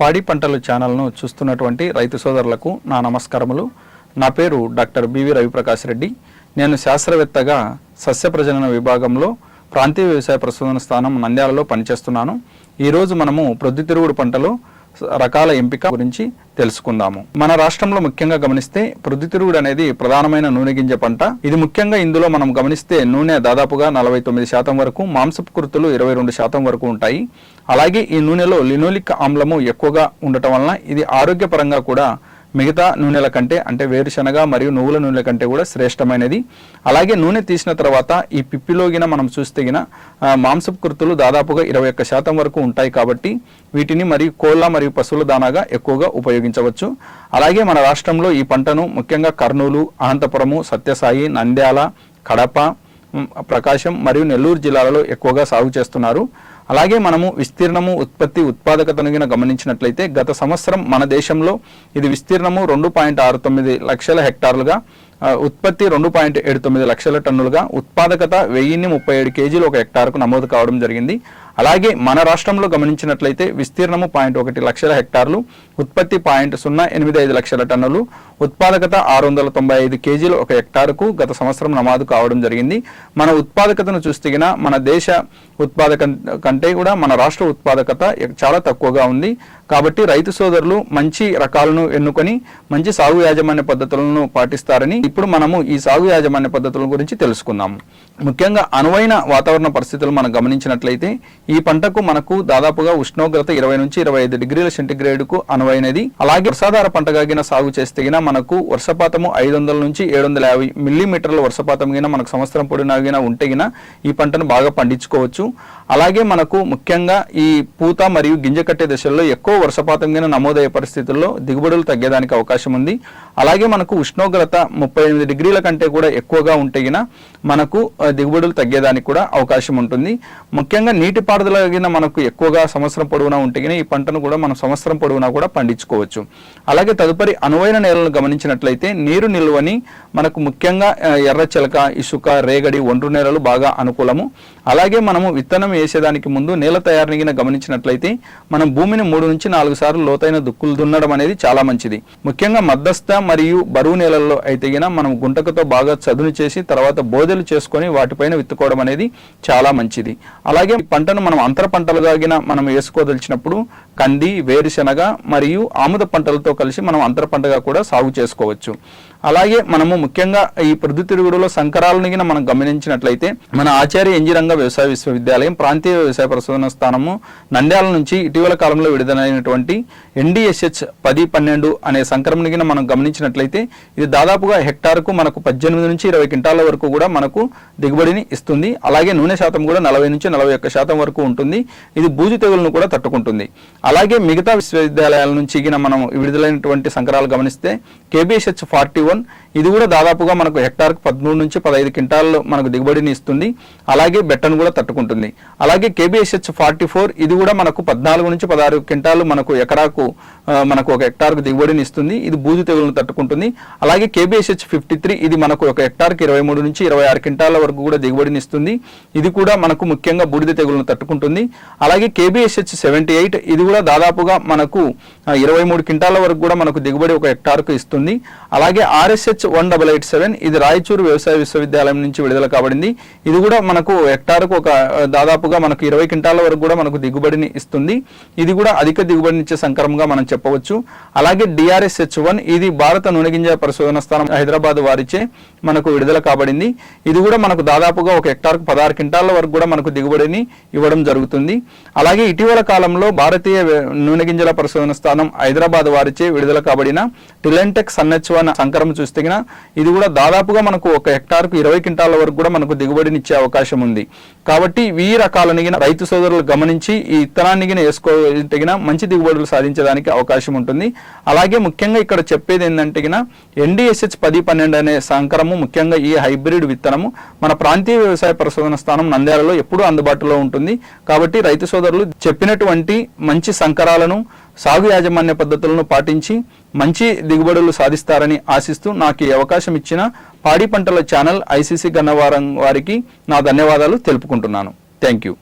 పాడి పంటలు ఛానల్ను చూస్తున్నటువంటి రైతు సోదరులకు నా నమస్కారములు. నా పేరు డాక్టర్ బివి రవిప్రకాష్ రెడ్డి. నేను శాస్త్రవేత్తగా సస్య ప్రజనన విభాగంలో ప్రాంతీయ వ్యవసాయ ప్రశోధన స్థానం నంద్యాలలో పనిచేస్తున్నాను. ఈరోజు మనము ప్రొద్దుతిరుగుడు పంటలో రకాల ఎంపిక గురించి తెలుసుకుందాము. మన రాష్ట్రంలో ముఖ్యంగా గమనిస్తే ప్రొద్దుతిరుగుడు అనేది ప్రధానమైన నూనె గింజ పంట. ఇది ముఖ్యంగా ఇందులో మనం గమనిస్తే నూనె దాదాపుగా నలభై తొమ్మిది శాతం వరకు మాంసపు కృతులు ఇరవై రెండు శాతం వరకు ఉంటాయి. అలాగే ఈ నూనెలో లినోలిక్ ఆమ్లము ఎక్కువగా ఉండటం వలన ఇది ఆరోగ్యపరంగా కూడా మిగతా నూనెల కంటే అంటే వేరుశనగ మరియు నువ్వుల నూనెల కంటే కూడా శ్రేష్టమైనది. అలాగే నూనె తీసిన తర్వాత ఈ పిప్పిలోగిన మనం చూస్తే గిన మాంసపు కృతులు దాదాపుగా ఇరవై ఒక్క శాతం వరకు ఉంటాయి కాబట్టి వీటిని మరియు కోళ్ళ మరియు పశువుల దానాగా ఎక్కువగా ఉపయోగించవచ్చు. అలాగే మన రాష్ట్రంలో ఈ పంటను ముఖ్యంగా కర్నూలు అనంతపురము సత్యసాయి నంద్యాల కడప ప్రకాశం మరియు నెల్లూరు జిల్లాలలో ఎక్కువగా సాగు చేస్తున్నారు. అలాగే మనము విస్తీర్ణము ఉత్పత్తి ఉత్పాదకతను గమనించినట్లయితే గత సంవత్సరం మన దేశంలో ఇది విస్తీర్ణము రెండు పాయింట్ ఆరు తొమ్మిది లక్షల హెక్టార్లుగా ఉత్పత్తి రెండు పాయింట్ ఏడు తొమ్మిది లక్షల టన్నులుగా ఉత్పాదకత వెయ్యిన్ని ముప్పై ఏడు కేజీలు ఒక హెక్టార్కు నమోదు కావడం జరిగింది. అలాగే మన రాష్ట్రంలో గమనించినట్లయితే విస్తీర్ణము పాయింట్ ఒకటి లక్షల హెక్టార్లు ఉత్పత్తి పాయింట్ సున్నా ఎనిమిది ఐదు లక్షల టన్నులు ఉత్పాదకత ఆరు వందల తొంభై ఐదు కేజీలు ఒక హెక్టార్కు గత సంవత్సరం నమోదు కావడం జరిగింది. మన ఉత్పాదకతను చూస్తే మన దేశ ఉత్పాదక కంటే కూడా మన రాష్ట్ర ఉత్పాదకత చాలా తక్కువగా ఉంది. కాబట్టి రైతు సోదరులు మంచి రకాలను ఎన్నుకొని మంచి సాగు యాజమాన్య పద్ధతులను పాటిస్తారని ఇప్పుడు మనము ఈ సాగు యాజమాన్య పద్ధతుల గురించి తెలుసుకుందాము ముఖ్యంగా అనువైన వాతావరణ పరిస్థితులు మనం గమనించినట్లయితే ఈ పంటకు మనకు దాదాపుగా ఉష్ణోగ్రత ఇరవై నుంచి ఇరవై ఐదు డిగ్రీల సెంటిగ్రేడ్కు అనువైనది. అలాగే వర్షాధార పంటగా సాగు చేస్తేగిన మనకు వర్షపాతము ఐదు వందల నుంచి ఏడు వందల యాభై మిల్లీమీటర్ల వర్షపాతం గిన మనకు సంవత్సరం పొడినాగిన ఉంటేగిన ఉంటే ఈ పంటను బాగా పండించుకోవచ్చు. అలాగే మనకు ముఖ్యంగా ఈ పూత మరియు గింజ కట్టే దశల్లో ఎక్కువ వర్షపాతంగానే నమోదయ్యే పరిస్థితుల్లో దిగుబడులు తగ్గేదానికి అవకాశం ఉంది. అలాగే మనకు ఉష్ణోగ్రత ముప్పై ఎనిమిది డిగ్రీల కంటే కూడా ఎక్కువగా ఉంటే మనకు దిగుబడులు తగ్గేదానికి కూడా అవకాశం ఉంటుంది. ముఖ్యంగా నీటిపారుదల గిన మనకు ఎక్కువగా సంవత్సరం పొడవునా ఉంటే ఈ పంటను కూడా మనం సంవత్సరం పొడవునా కూడా పండించుకోవచ్చు. అలాగే తదుపరి అనువైన నేలను గమనించినట్లయితే నీరు నిల్వని మనకు ముఖ్యంగా ఎర్ర చిలక ఇసుక రేగడి ఒండ్రు నేలలు బాగా అనుకూలము. అలాగే మనము విత్తనం వేసేదానికి ముందు నేల తయారీని గమనించినట్లయితే మనం భూమిని మూడు నుంచి నాలుగు సార్లు లోతైన దుక్కులు దున్నడం అనేది చాలా మంచిది. ముఖ్యంగా మద్దస్థ మరియు బరువు నేలల్లో అయితే గిన మనం గుంటకతో బాగా చదును చేసి తర్వాత బోదెలు చేసుకొని వాటిపైన విత్తుకోవడం అనేది చాలా మంచిది. అలాగే పంటను మనం అంతర పంటలుగాగిన మనం వేసుకోదలిచినప్పుడు కంది వేరుశెనగ మరియు ఆముద పంటలతో కలిసి మనం అంతర పంటగా కూడా సాగు చేసుకోవచ్చు. అలాగే మనము ముఖ్యంగా ఈ ప్రొద్దుతిరుగుడులో సంకరాలను గిన మనం గమనించినట్లయితే మన ఆచార్య ఎంజిరంగ వ్యవసాయ విశ్వవిద్యాలయం ప్రాంతీయ వ్యవసాయ పరిశోధన స్థానము నంద్యాల నుంచి ఇటీవల కాలంలో విడుదలైనటువంటి ఎన్డిఎస్హెచ్ పది పన్నెండు అనే సంక్రమణ గిన మనం గమనించినట్లయితే ఇది దాదాపుగా హెక్టార్కు మనకు పద్దెనిమిది నుంచి ఇరవై క్వింటాల వరకు కూడా మనకు దిగుబడిని ఇస్తుంది. అలాగే నూనె శాతం కూడా నలభై నుంచి నలభై ఒక్క శాతం వరకు ఉంటుంది. ఇది బూజు తెగులను కూడా తట్టుకుంటుంది. అలాగే మిగతా విశ్వవిద్యాలయాల నుంచి గిన మనం విడుదలైనటువంటి సంకరాలు గమనిస్తే కేబిఎస్హెచ్ ఫార్టీ వన్ ఇది కూడా దాదాపుగా మనకు హెక్టార్కు పదమూడు నుంచి పదహైదు క్వింటాల్లో మనకు దిగుబడిని ఇస్తుంది. అలాగే బెట్టను కూడా తట్టుకుంటుంది. అలాగే కేబిఎస్హెచ్ ఫార్టీ ఫోర్ ఇది కూడా మనకు పద్నాలుగు నుంచి పదహారు క్వింటాలు మనకు ఎకరాకు మనకు ఒక హెక్టార్కు దిగుబడిని ఇస్తుంది. ఇది బూజు తెగులను తట్టుకుంటుంది. అలాగే కేబిఎస్హెచ్ ఫిఫ్టీ త్రీ ఇది మనకు ఒక హెక్టార్కి ఇరవై మూడు నుంచి ఇరవై ఆరు క్వింటాల వరకు కూడా దిగుబడిని ఇస్తుంది. ఇది కూడా మనకు ముఖ్యంగా బూడిద తెగులను తట్టుకుంటుంది. అలాగే కేబిఎస్హెచ్ సెవెంటీ ఎయిట్ ఇది కూడా దాదాపుగా మనకు ఇరవై మూడు క్వింటాల వరకు కూడా మనకు దిగుబడి ఒక హెక్టార్కు ఇస్తుంది. అలాగే RSH one double eight seven. ఇది రాయచూరు వ్యవసాయ విశ్వవిద్యాలయం నుంచి విడుదల కాబడింది. ఇది కూడా మనకు హెక్టార్కు ఒక దాదాపుగా మనకు ఇరవై క్వింటాల వరకు కూడా మనకు దిగుబడిని ఇస్తుంది. ఇది కూడా అధిక దిగుబడిని ఇచ్చే సంకరంగా మనం చెప్పవచ్చు. అలాగే డిఆర్ఎస్హెచ్ వన్ ఇది భారత నూనెగింజ పరిశోధన స్థానం హైదరాబాద్ వారిచే మనకు విడుదల కాబడింది. ఇది కూడా మనకు దాదాపుగా ఒక హెక్టార్కు పదహారు క్వింటాల వరకు కూడా మనకు దిగుబడిని ఇవ్వడం జరుగుతుంది. అలాగే ఇటీవల కాలంలో భారతీయ నూనె గింజల పరిశోధన స్థానం హైదరాబాద్ వారిచే విడుదల కాబడిన టిలెంటెక్ సన్నెచ్ వన్ ప్రకారం చూస్తే ఇది కూడా దాదాపుగా మనకు ఒక హెక్టార్కు ఇరవై క్వింటాల వరకు కూడా మనకు దిగుబడిని ఇచ్చే అవకాశం ఉంది. కాబట్టి ఈ రకాలను రైతు సోదరులు గమనించి ఈ ఇత్తనాన్ని గిన వేసుకోగలిగితే మంచి దిగుబడులు సాధించడానికి అవకాశం ఉంటుంది. అలాగే ముఖ్యంగా ఇక్కడ చెప్పేది ఏంటంటే గిన ఎన్డిఎస్హెచ్ పది పన్నెండు అనే సంకరము ముఖ్యంగా ఈ హైబ్రిడ్ విత్తనము మన ప్రాంతీయ వ్యవసాయ పరిశోధన స్థానం నంద్యాలలో ఎప్పుడూ అందుబాటులో ఉంటుంది. కాబట్టి రైతు సోదరులు చెప్పినటువంటి మంచి సంకరాలను సాగు యాజమాన్య పద్ధతులను పాటించి మంచి దిగుబడులు సాధిస్తారని ఆశిస్తూ నాకు ఈ అవకాశం ఇచ్చిన పాడి పంటల ఛానల్ ఐసీసీ గన్నవారం వారికి నా ధన్యవాదాలు తెలుపుకుంటున్నాను. Thank you.